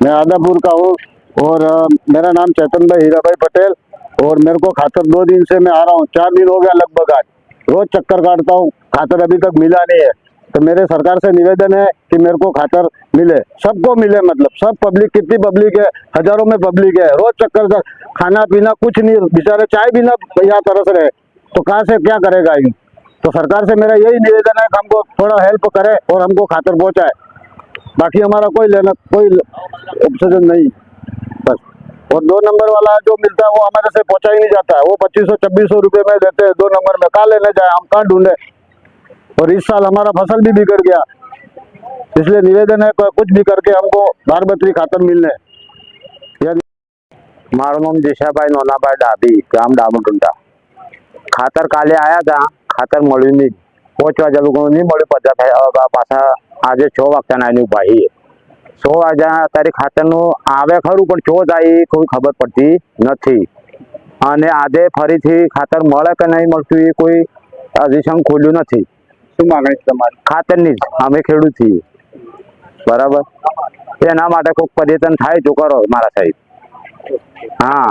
मैं आदापुर का हूँ और मेरा नाम चेतन भाई हीरा भाई पटेल और मेरे को खातर दो दिन से मैं आ रहा हूँ। चार दिन हो गया लगभग आज। रोज चक्कर काटता हूँ। खातर अभी तक मिला नहीं है। तो मेरे सरकार से निवेदन है कि मेरे को खातर मिले। सबको मिले मतलब। सब पब्लिक कितनी पब्लिक है? हज़ारों में पब्लिक है। रोज चक्कर का खाना पीना कुछ नहीं बेचारे चाय भी ना यहाँ तरस रहे तो कहाँ से क्या करेगा यूँ तो सरकार से मेरा यही निवेदन है कि हमको थोड़ा हेल्प करे और हमको खातर पहुँचाए। बाकी हमारा कोई लेना कोई ऑप्शन नहीं बस और दो नंबर वाला जो मिलता है वो हमारे से पहुंचा ही नहीं जाता है वो पच्चीस सौ छब्बीस सौ रुपये में देते हैं दो नंबर में कहाँ लेने जाए हम कहाँ ढूंढे और इस साल हमारा फसल भी बिगड़ गया इसलिए निवेदन है कि कुछ भी करके हमको बार बतरी खातर मिलने या મારું નામ દિશાભાઈ નોનાભાઈ ડાભી ગામ ડામોટુંડા ખાતર કાલે આયા હતા ખાતર મળ્યું નહીં પાંચ વાગ્યા લોકો નહીં મળ્યું બધા થયા હવે પાછા આજે છ વાગતાના એની ભાઈ છ. વાગ્યા તારી ખાતરનું આવે ખરું પણ છો જાય કોઈ ખબર પડતી નથી. અને આજે ફરીથી ખાતર મળે કે નહીં મળતું એ કોઈ અધિસંગ ખોલ્યું નથી. શું માગણી છે તમારી? ખાતરની જ. અમે ખેડૂત છીએ. બરાબર? એના માટે કોઈક પર્યટન થાય તો કરો મારા સાહેબ. હા.